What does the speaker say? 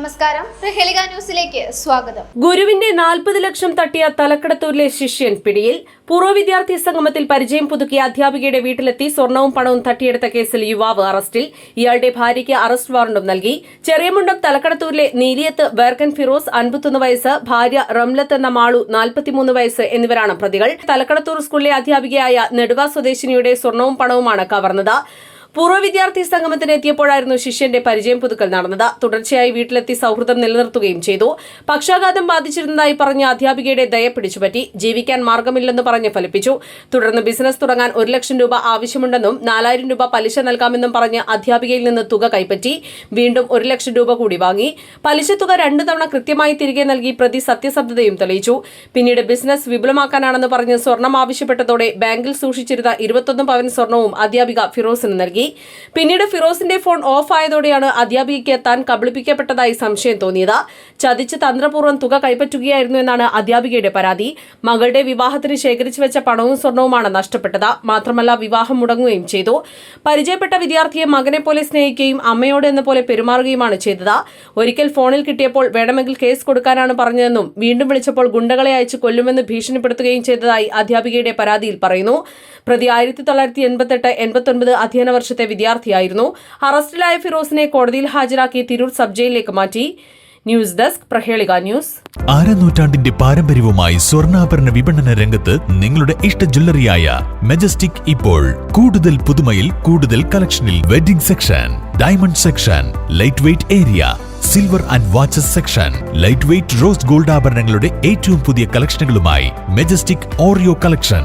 നമസ്കാരം. ന്യൂസിലേക്ക് സ്വാഗതം. ഗുരുവിന്റെ നാൽപ്പത് ലക്ഷം തട്ടിയ തലക്കടത്തൂരിലെ ശിഷ്യൻ പിടിയിൽ പൂർവ വിദ്യാർത്ഥി സംഗമത്തിൽ പരിചയം പുതുക്കിയ അധ്യാപികയുടെ വീട്ടിലെത്തി സ്വർണവും പണവും തട്ടിയെടുത്ത കേസിൽ യുവാവ് അറസ്റ്റിൽ. ഇയാളുടെ ഭാര്യയ്ക്ക് അറസ്റ്റ് വാറണ്ടും നൽകി. ചെറിയമുണ്ടം തലക്കടത്തൂരിലെ നീലിയത്ത് ബേർക്കൻ ഫിറോസ് അൻപത്തൊന്ന് വയസ്സ് ഭാര്യ റംലത്ത് എന്ന മാളു നാൽപ്പത്തിമൂന്ന് വയസ്സ് എന്നിവരാണ് പ്രതികൾ. തലക്കടത്തൂർ സ്കൂളിലെ അധ്യാപികയായ നെടുവ സ്വദേശിനിയുടെ സ്വർണവും പണവുമാണ് കവർന്നത്. പൂർവ വിദ്യാർത്ഥി സംഗമത്തിന് എത്തിയപ്പോഴായിരുന്നു ശിഷ്യന്റെ പരിചയം പുതുക്കൽ നടന്നത്. തുടർച്ചയായി വീട്ടിലെത്തി സൗഹൃദം നിലനിർത്തുകയും ചെയ്തു. പക്ഷാഘാതം ബാധിച്ചിരുന്നതായി പറഞ്ഞ അധ്യാപികയുടെ ദയ പിടിച്ചുപറ്റി. ജീവിക്കാൻ മാർഗമില്ലെന്ന് പറഞ്ഞ് ഫലിപ്പിച്ചു. തുടർന്ന് ബിസിനസ് തുടങ്ങാൻ ഒരു ലക്ഷം രൂപ ആവശ്യമുണ്ടെന്നും നാലായിരം രൂപ പലിശ നൽകാമെന്നും പറഞ്ഞ് അധ്യാപികയിൽ നിന്ന് തുക കൈപ്പറ്റി. വീണ്ടും ഒരു ലക്ഷം രൂപ കൂടി വാങ്ങി. പലിശ തുക രണ്ടു തവണ കൃത്യമായി തിരികെ നൽകി പ്രതി സത്യസന്ധതയും തെളിയിച്ചു. പിന്നീട് ബിസിനസ് വിപുലമാക്കാനാണെന്ന് പറഞ്ഞ് സ്വർണം ആവശ്യപ്പെട്ടതോടെ ബാങ്കിൽ സൂക്ഷിച്ചിരുന്ന ഇരുപത്തൊന്ന് പവൻ സ്വർണവും അധ്യാപിക ഫിറോസിന് നൽകി. പിന്നീട് ഫിറോസിന്റെ ഫോൺ ഓഫ് ആയതോടെയാണ് അധ്യാപികയ്ക്ക് താൻ കബളിപ്പിക്കപ്പെട്ടതായി സംശയം തോന്നിയത്. ചതിച്ച് തന്ത്രപൂർവം തുക കൈപ്പറ്റുകയായിരുന്നു എന്നാണ് അധ്യാപികയുടെ പരാതി. മകളുടെ വിവാഹത്തിന് ശേഖരിച്ചു വെച്ച പണവും സ്വർണവുമാണ് നഷ്ടപ്പെട്ടത്. മാത്രമല്ല വിവാഹം മുടങ്ങുകയും ചെയ്തു. പരിചയപ്പെട്ട വിദ്യാർത്ഥിയെ മകനെ പോലെ സ്നേഹിക്കുകയും അമ്മയോട് എന്ന പോലെ പെരുമാറുകയുമാണ് ചെയ്തത്. ഒരിക്കൽ ഫോണിൽ കിട്ടിയപ്പോൾ വേണമെങ്കിൽ കേസ് കൊടുക്കാനാണ് പറഞ്ഞതെന്നും വീണ്ടും വിളിച്ചപ്പോൾ ഗുണ്ടകളെ അയച്ച് കൊല്ലുമെന്ന് ഭീഷണിപ്പെടുത്തുകയും ചെയ്തതായി അധ്യാപികയുടെ പരാതിയിൽ പറയുന്നു. പ്രതി ആയിരത്തി തൊള്ളായിരത്തി എൺപത്തെട്ട് എൺപത്തൊൻപത് അധ്യയന വർഷത്തെ വിദ്യാർത്ഥിയായിരുന്നു. അറസ്റ്റിലായ ഫിറോസിനെ കോടതിയിൽ ഹാജരാക്കി തിരൂർ സബ് ജയിലിലേക്ക് മാറ്റി. ന്യൂസ് ഡെസ്ക് പ്രഹേളിക ന്യൂസ്. ആരനൂറ്റാണ്ടിന്റെ പാരമ്പര്യവുമായി സ്വർണാഭരണ വിപണന രംഗത്ത് നിങ്ങളുടെ ഇഷ്ട ജ്വല്ലറിയായ മെജസ്റ്റിക് ഇപ്പോൾ കൂടുതൽ പുതുമയിൽ കൂടുതൽ കളക്ഷനിൽ wedding section diamond section light weight area silver and watches section light weight rose gold ആഭരണങ്ങളുടെ ഏറ്റവും പുതിയ കളക്ഷനുകളുമായി മെജസ്റ്റിക് ഓറിയോ കളക്ഷൻ.